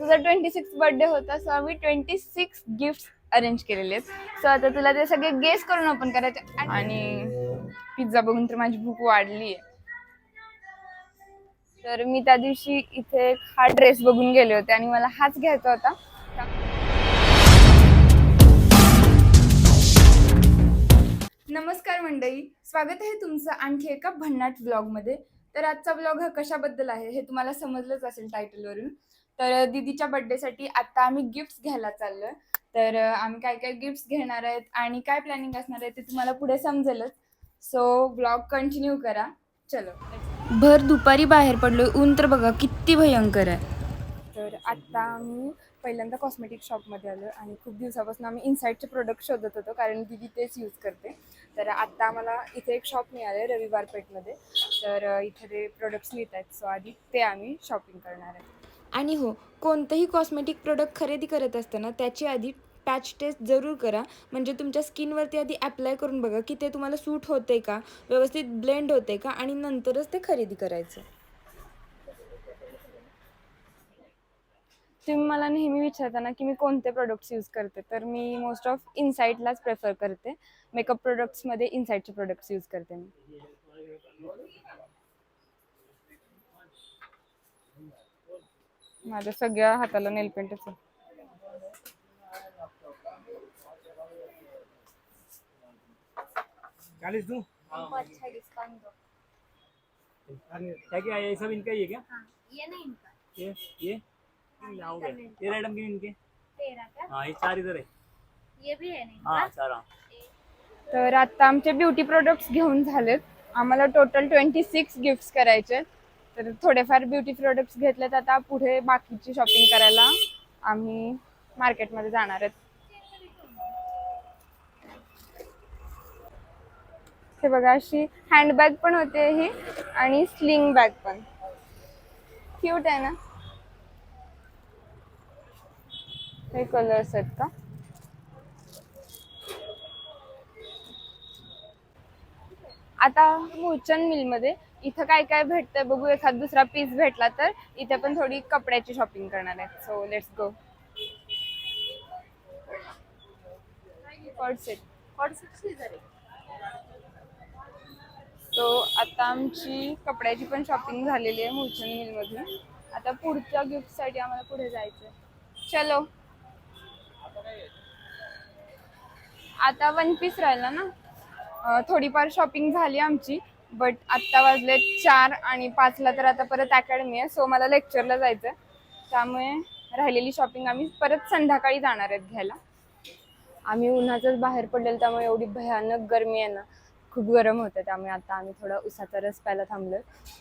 तुझा twenty six birthday होता so आम्ही ट्वेंटी सिक्स गिफ्ट अरेंज केलेले आहेत. सो आता तुला ते सगळे गेस करून ओपन करायचे आणि पिझ्झा बघून तर माझी भूक वाढली आहे. तर मी त्या दिवशी इथे हा ड्रेस बघून गेले होते आणि मला हाच घ्यायचा होता. नमस्कार मंडळी स्वागत आहे तुमचं आणखी एका भन्नाट ब्लॉगमध्ये तर आजचा ब्लॉग हा कशाबद्दल आहे हे तुम्हाला समजलंच असेल टायटलवरून तर दीदीच्या बर्थडेसाठी आता आम्ही गिफ्ट्स घ्यायला चाललोय. तर आम्ही काय काय गिफ्ट्स घेणार आहेत आणि काय प्लॅनिंग असणार आहे ते तुम्हाला पुढे समजेलच. सो व्लॉग कंटिन्यू करा. चलो भर दुपारी बाहेर पडलो ऊन तर बघा किती भयंकर आहे. तर आत्ता आम्ही पहिल्यांदा कॉस्मेटिक शॉपमध्ये आलो आणि खूप दिवसापासून आम्ही इन्साईडचे प्रोडक्ट शोधत होतो कारण दिदी तेच यूज करते. तर आत्ता आम्हाला इथे एक शॉप मिळालं रविवार पेठमध्ये तर इथे ते प्रोडक्ट्स मिळत आहेत सो आधी ते आम्ही शॉपिंग करणार आहे. आणि हो कोणतंही कॉस्मेटिक प्रोडक्ट खरेदी करत असताना त्याची आधी पॅच टेस्ट जरूर करा. म्हणजे तुमच्या स्किनवरती आधी ॲप्लाय करून बघा की ते तुम्हाला सूट होते का? व्यवस्थित ब्लेंड होते का? आणि नंतरच ते खरेदी करायचं. तुम्ही मला नेहमी विचारता ना की मी कोणते प्रोडक्ट्स यूज करते? तर मी मोस्ट ऑफ इन्साईटलाच प्रेफर करते. मेकअप प्रोडक्ट्समध्ये इन्साईटचे प्रोडक्ट्स यूज करते मी. माझ्या सगळ्या हाताला नेल पेंटच आहे चालीस दूँ क्या क्या है ये सब इनका ही है क्या ये नहीं इनका. ये ये? यहाँ हो गया ये रेडम के इनके? तेरा का हाँ ये चार इधर है. ये भी है नहीं हाँ चार हाँ. तर आता आमचे ब्युटी प्रोडक्ट्स घेऊन झालेत. आम्हाला टोटल ट्वेंटी सिक्स गिफ्ट्स करायचे आहेत. तर थोडेफार ब्युटी प्रोडक्ट्स घेतलेत आता. पुढे बाकीची शॉपिंग करायला आम्ही मार्केटमध्ये जाणार आहेत. हे बघा अशी हँडबॅग पण होते ही आणि स्लिंग बॅग पण. क्यूट आहे ना? हे कलर्स आहेत का? आता मुलचंद मिलमध्ये इथं काय काय भेटतंय बघू. एखाद दुसरा पीस भेटला तर इथे पण थोडी कपड्याची शॉपिंग करणार आहे. सो लेट्स गो सो आता आमची कपड्याची पण शॉपिंग झालेली आहे मुलचंद मिलमधून आता पुढच्या गिफ्टसाठी आम्हाला पुढे जायचं आहे चलो. आता वन पीस राहिला ना? थोडीफार शॉपिंग झाली आमची. बट आत्ता वाजले चार आणि पाचला तर आता परत अकॅडमी आहे सो मला लेक्चरला जायचं आहे त्यामुळे राहिलेली शॉपिंग आम्ही परत संध्याकाळी जाणार आहेत घ्यायला. आम्ही उन्हाचंच बाहेर पडलेलं त्यामुळे एवढी भयानक गरमी आहे ना. खूप गरम होतं त्यामुळे आता आम्ही थोडा उसाचा रस प्यायला थांबलो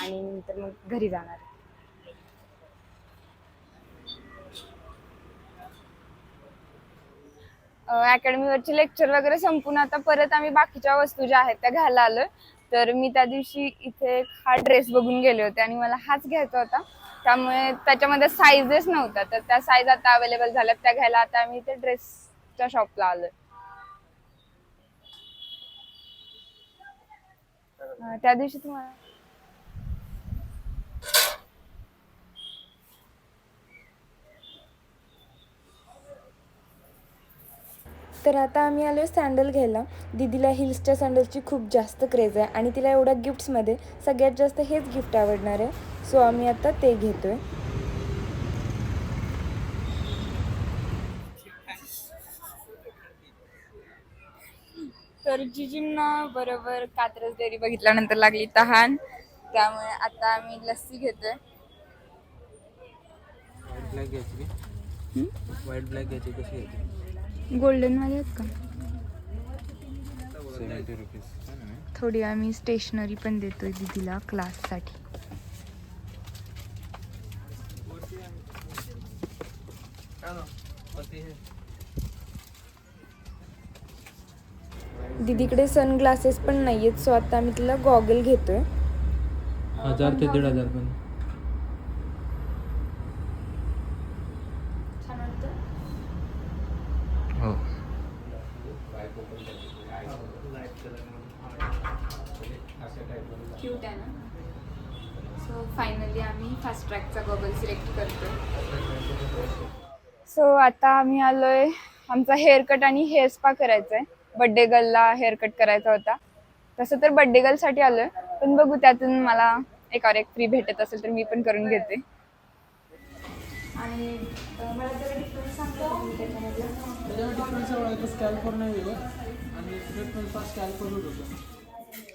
आणि नंतर मग घरी जाणार आहे. अकॅडमीवरचे लेक्चर वगैरे संपून आता परत आम्ही बाकीच्या वस्तू ज्या आहेत त्या घ्यायला आलोय. तर मी त्या दिवशी इथे हा ड्रेस बघून गेले होते आणि मला हाच घ्यायचा होता. त्यामुळे त्याच्यामध्ये साईजेस नव्हत्या. तर त्या साईज आता अवेलेबल झाल्यात. त्या घ्यायला आता आम्ही इथे ड्रेसच्या शॉपला आलोय. अं, त्या दिवशी तुम्हाला तर आता आम्ही आलो सँडल घ्यायला. दीदीला हिल्सच्या सँडलची खूप जास्त क्रेज आहे आणि तिला एवढ्या गिफ्ट्समध्ये सगळ्यात जास्त हेच गिफ्ट आवडणार आहे. सो आम्ही आता ते घेतोय. तर जिजींना बरोबर कात्रज डेअरी बघितल्यानंतर लागली तहान. त्यामुळे आता आम्ही लस्सी घेतोय. व्हाईट ब्लॅक घ्यायची व्हाईट ब्लॅक घ्यायची कशी घ्यायची? गोल्डन वाले आहेत का? सेवन्टी रुपीज थोडी आम्ही स्टेशनरी पण देतोय दीदीला क्लाससाठी दीदीकडे सनग्लासेस पण नाही आहेत सो आता आम्ही तिला गॉगल घेतोय. हजार ते दीड हजार पण हो क्यूट आहे ना? सो फायनली आम्ही फास्ट ट्रॅकचा गॉगल सिलेक्ट करतो सो आता आम्ही आलोय. आमचा हेअरकट आणि हेअर स्पा करायचा आहे बड्डे गर्लला हेअरकट करायचा होता. तसं तर बड्डे गर्लसाठी आलोय. पण बघू त्यातून मला एकावर एक फ्री भेटत असेल तर मी पण करून घेते. आणि मला जरा difference सांगता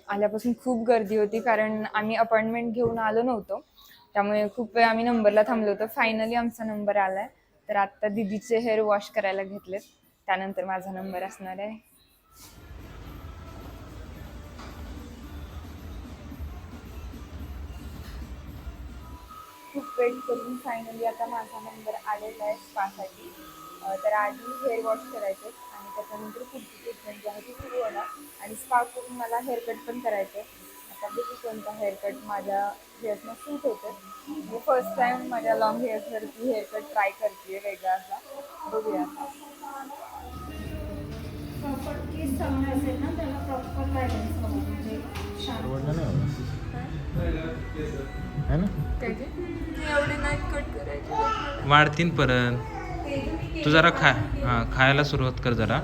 आल्यापासून खूप गर्दी होती कारण आम्ही अपॉइंटमेंट घेऊन आलो नव्हतो. त्यामुळे खूप वेळ आम्ही नंबरला थांबलो होतो. फायनली आमचा नंबर आलाय. तर आत्ता दिदीचे हेअर वॉश करायला घेतलेत. त्यानंतर माझा नंबर असणार आहे. खूप वेट करून फायनली आता माझा नंबर आलेला आहे स्पासाठी तर आधी हेअर वॉश करायचे त्याच्यानंतर पुढची ट्रीटमेंट जी आहे ती सुरू होणार. आणि स्पा करून मला हेअरकट पण करायचं आहे आता बघू कोणता हेअरकट माझ्या हेअर्सना सूट होतं मी फर्स्ट टाइम माझ्या लॉंग हेअर्सवरती हेअरकट ट्राय करते वेगळा असा. बघूया. प्रॉपर केस चांगला असेल ना त्याला? प्रॉपर गायडन्स हवं म्हणजे ना? एवढे नाही कट करायचे. वाढतीन परत. तू जरा खा हां खायला सुरुवात कर जरा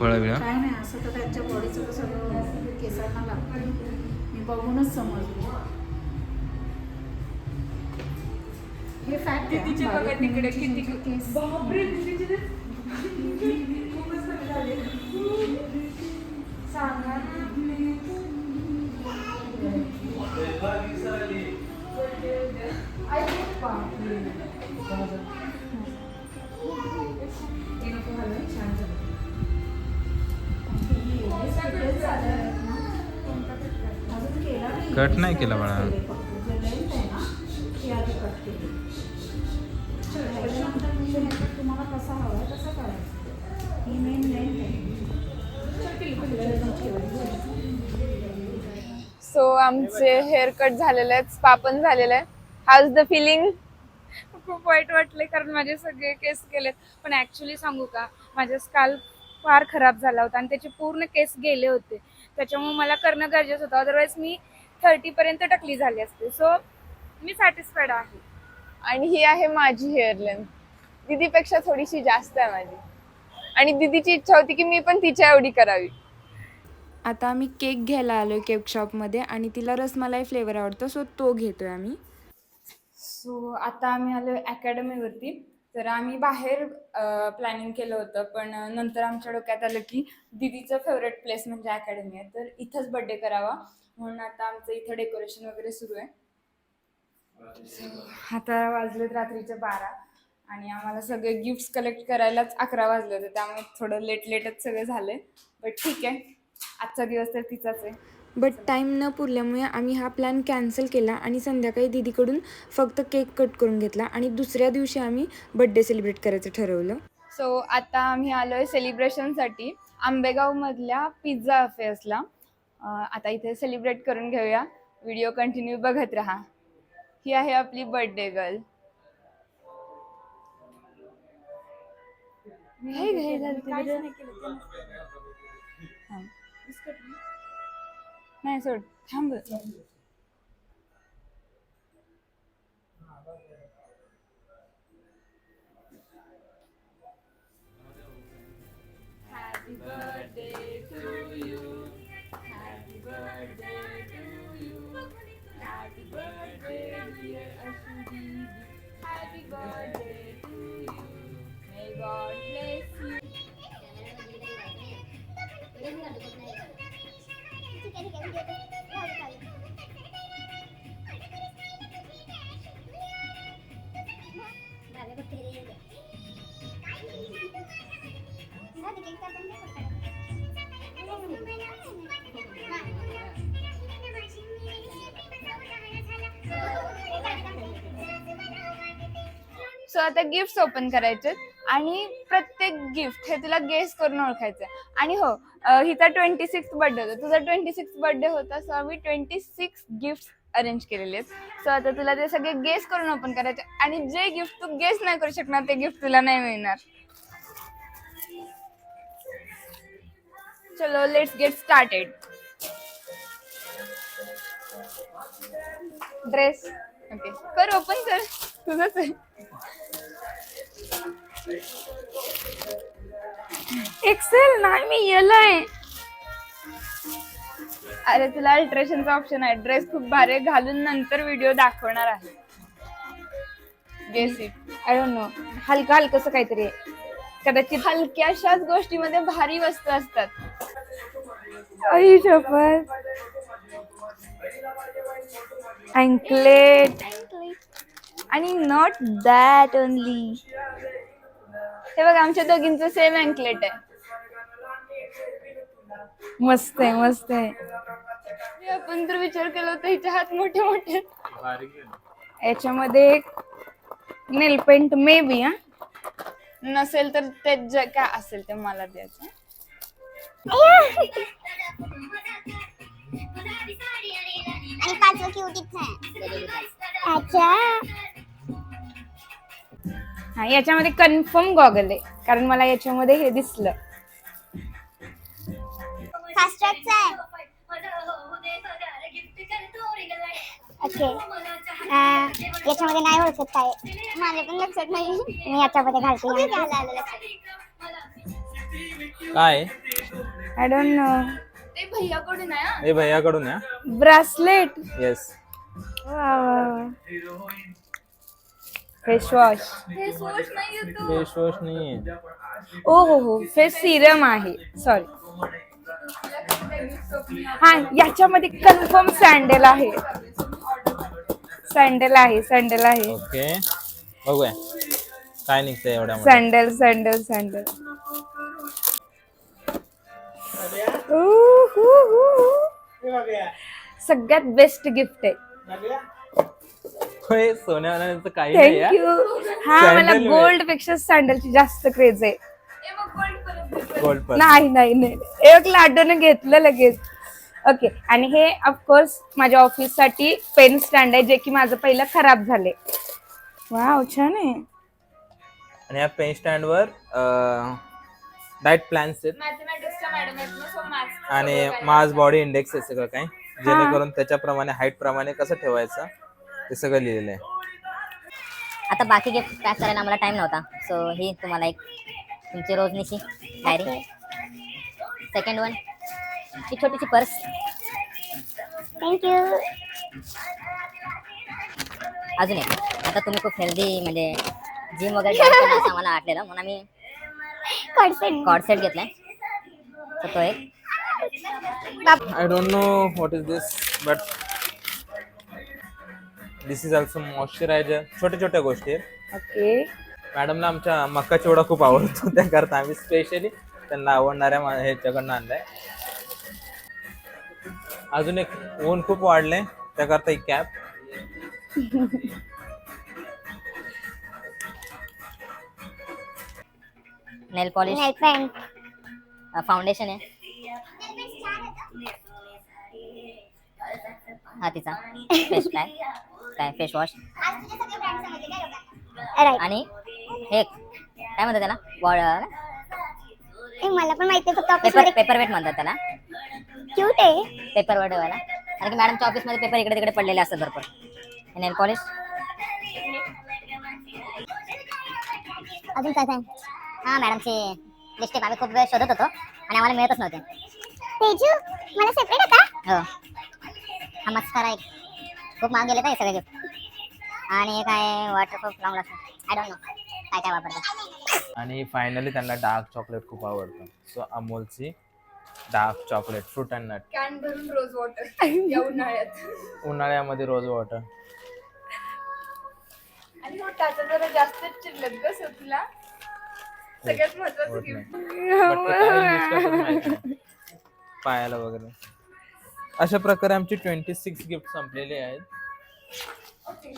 फळं बिळं काय नाही असं तर त्यांच्या बॉडीचं सगळं केसांना लागतं. मी बघूनच समजले. हे फॅक्ट दिदीचे बघा तिकडे किती केस बापरे. सांगा ना. ही मेन लेंथ आहे सो आमचे हेअर कट झालेले आहेत स्पा पण झालेलं आहे. हाऊज द फिलिंग खूप वाईट वाटले कारण माझे सगळे केस गेलेत. पण ॲक्च्युली सांगू का माझा स्काल फार खराब झाला होता आणि त्याचे पूर्ण केस गेले होते. त्याच्यामुळे मला करणं गरजेचं होतं. अदरवाईज मी थर्टीपर्यंत टकली झाली असते. सो मी सॅटिस्फाईड आहे. आणि ही आहे माझी हेअर लेंथ दीदीपेक्षा थोडीशी जास्त आहे माझी. आणि दीदीची इच्छा होती की मी पण तिच्या एवढी करावी. आता आम्ही केक घ्यायला आलो आहे केक शॉपमध्ये आणि तिला रसमलाई फ्लेवर आवडतो सो तो घेतो आहे आम्ही. सो आता आम्ही आलो अकॅडमीवरती तर आम्ही बाहेर प्लॅनिंग केलं होतं पण नंतर आमच्या डोक्यात आलं की दिदीचं फेवरेट प्लेस म्हणजे अकॅडमी आहे. तर इथंच बड्डे करावा. म्हणून आता आमचं इथं डेकोरेशन वगैरे सुरू आहे. आता वाजलेत रात्रीचे बारा आणि आम्हाला सगळे गिफ्ट्स कलेक्ट करायलाच अकरा वाजले होते. त्यामुळे थोडं लेट लेटच झालं आहे बट ठीक आहे. आजचा दिवस तर तिचाच आहे. बट टाईम न पुरल्यामुळे आम्ही हा प्लॅन कॅन्सल केला आणि संध्याकाळी दिदीकडून फक्त केक कट करून घेतला आणि दुसऱ्या दिवशी आम्ही बड्डे सेलिब्रेट करायचं ठरवलं. सो आता आम्ही आलोय सेलिब्रेशनसाठी आंबेगावमधल्या पिझ्झा अफेअर्सला आता इथे सेलिब्रेट करून घेऊया. व्हिडिओ कंटिन्यू बघत राहा. ही आहे आपली बर्थडे गर्ल हे घे झालं नाही सोड थांब Happy birthday to you. Happy birthday to you. Happy birthday, dear Ashudi. Happy birthday to you. May God so आता गिफ्ट ओपन करायचे आणि प्रत्येक गिफ्ट हे तुला गेस करून ओळखायचं आणि हो हिचा ट्वेंटी सिक्स बर्थडे होता. तुझा ट्वेंटी सिक्स बर्थडे होता सो आम्ही ट्वेंटी सिक्स गिफ्ट अरेंज केलेले आहेत. सो आता तुला ते सगळे गेस करून ओपन करायचे. आणि जे गिफ्ट तू गेस नाही करू शकणार ते गिफ्ट तुला नाही मिळणार. चलो let's get started dress okay कर ओपन कर तुझंच आहे एक्सेल नाही मी येलय अरे तुला अल्ट्रेशनचा ऑप्शन आहे. ड्रेस खूप भारी घालून नंतर व्हिडिओ दाखवणार आहे. Guess it I don't know हलका हलकस काहीतरी आहे. कदाचित हलक्याशाच गोष्टीमध्ये भारी वस्तू असतात. आई शपथ अँकलेट आणि नॉट दॅट ओनली हे बघ आमच्या दोघींचं सेम अँकलेट आहे. मस्त आहे मस्त आहे. आपण तर विचार केला होता हिचे हात मोठे मोठे. याच्यामध्ये नेल पेंट मे बी हा? नसेल तर ते जे काय असेल ते मला द्यायचं. आणि पाचवं क्युटीच आहे. अच्छा. हा याच्यामध्ये कन्फर्म गॉगल आहे कारण मला याच्यामध्ये हे दिसलं. फास्ट ट्रॅकचा आहे. ओके याच्यामध्ये नाही ओळखत काय माझ्या पण लक्षात नाही. मी याच्यामध्ये घालते. काय आय डोंट नो भैयाकडून आहे हा. हे भैयाकडून या bracelet? Yes face wash face wash नाही येतो फेस वॉश नाहीये ओ हो हो. फेस सिरम आहे. सॉरी हा याच्यामध्ये कन्फर्म सँडल आहे. सँडल आहे सँडल आहे. ओके बघूया. काय निघतंय एवढ्या सँडल सँडल सँडल सगळ्यात बेस्ट गिफ्ट आहे. सोन्यावाल्यांचं काही थँक्यू हा मला. गोल्डपेक्षा सँडलची जास्त क्रेज आहे. हे नाही नाही नाही एक लाडून घेतलं लगेच. ओके आणि हे ऑफकोर्स माझ्या ऑफिससाठी पेन स्टँड आहे जे की माझं पहिलं खराब झाले वाव छान आहे. आणि या पेन स्टँड वर डाएट प्लॅन्स आहेत. मॅथमॅटिक्सच्या मॅडम आहेत ना सो मॅथ्स आणि माझ बॉडी इंडेक्स आहे सगळं काय जेणेकरून त्याच्याप्रमाणे हाईट प्रमाणे कसं ठेवायचं ते सगळं लिहिलेलं आहे. आता बाकी गिफ्ट पॅक करायला आम्हाला टाइम नव्हता. सो ही तुम्हाला एक तुमची रोजनीची डायरी सेकंड वन ही छोटीशी पर्स थँक्यू अजून एक. आता तुम्ही खूप हेल्दी म्हणजे जिम वगैरे असं आम्हाला वाटलेलं. म्हणून आम्ही कॉडसेट कॉर्ड सेट घेतलाय. तर तो एक. I don't know what is this, but this is also moisturizer. छोट्या छोट्या गोष्टी आहेत. ओके मॅडमला आमच्या मक्का चिवडा खूप आवडतो. त्याकरता आम्ही स्पेशली त्यांना आवडणाऱ्या मा- ह्याच्याकडनं आणलाय. अजून एक ऊन खूप वाढलंय. त्याकरता एक cap nail polish. Nail paint. Foundation आहे. हा तिचा. फेस पॅक काय फेस वॉश आणि हे एक, काय म्हणतात त्याला? बॉड मला पण माहिती पेपर पेपर वेट म्हणतात त्याला. क्यूट आहे. पेपर वेट ठेवायला कारण की मॅडमच्या ऑफिसमध्ये पेपर इकडे तिकडे पडलेले असतात भरपूर. नेल पॉलिश अजून काय काय हा मॅडमची लिपस्टिक आम्ही खूप वेळ शोधत होतो आणि आम्हाला मिळतच नव्हते. तेजू मला सेपरेट आता हो. हा मस्कारा एक खूप महाग गेले हे सगळे गिफ्ट आणि हे काय waterproof long last I don't know काय काय वापरतात. आणि फायनली त्यांना डार्क चॉकलेट खूप आवडतं. So अमोलची dark chocolate fruit and nut can भरून रोज वॉटर या उन्हाळ्यात. उन्हाळ्यामध्ये रोज वॉटर आणि टाचा जरा जास्तच चिरलेत ग तुला. सगळ्यात महत्वाचं गिफ्ट पायाला वगैरे. अशा प्रकारे आमची ट्वेंटी सिक्स गिफ्ट संपलेले आहेत.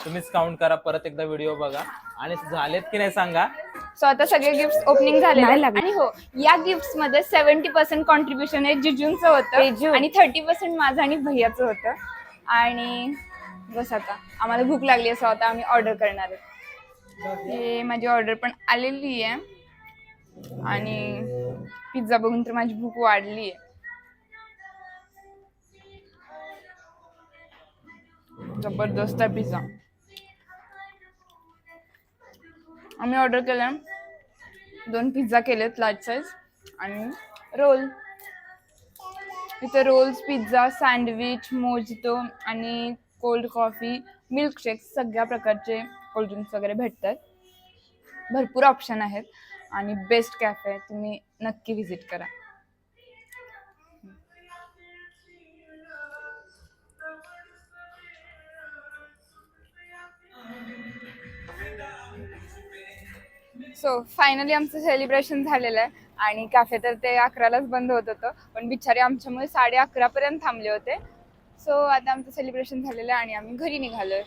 तुम्हीच काउंट करा परत एकदा व्हिडिओ बघा. आणि झालेत की नाही सांगा? सो आता सगळे गिफ्ट ओपनिंग झाले नाही लागले. आणि हो या गिफ्टमध्ये सेव्हन्टी पर्सेंट कॉन्ट्रीब्युशन आहे जिजूंचं होतं. आणि थर्टी पर्सेंट माझं आणि भैयाचं होतं. आणि बस आता आम्हाला भूक लागली असं आता आम्ही ऑर्डर करणार आहे. हे माझी ऑर्डर पण आलेली आहे. आणि पिझ्झा बघून तर माझी भूक वाढली. आहे जबरदस्त आहे पिझ्झा. आम्ही ऑर्डर केलं. दोन पिझ्झा केलेत लार्ज साईज आणि रोल इथे रोल्स पिझ्झा सँडविच मोजितो आणि कोल्ड कॉफी मिल्कशेक सगळ्या प्रकारचे कोल्ड्रिंक्स वगैरे भेटतात. भरपूर ऑप्शन आहेत. आणि बेस्ट कॅफे तुम्ही नक्की व्हिजिट करा. सो फायनली आमचं सेलिब्रेशन झालेलं आहे. आणि कॅफे तर ते अकरालाच बंद होत होतं. पण बिचारे आमच्यामुळे साडे अकरापर्यंत थांबले होते. सो आता आमचं सेलिब्रेशन झालेलं आहे आणि आम्ही घरी निघालोय.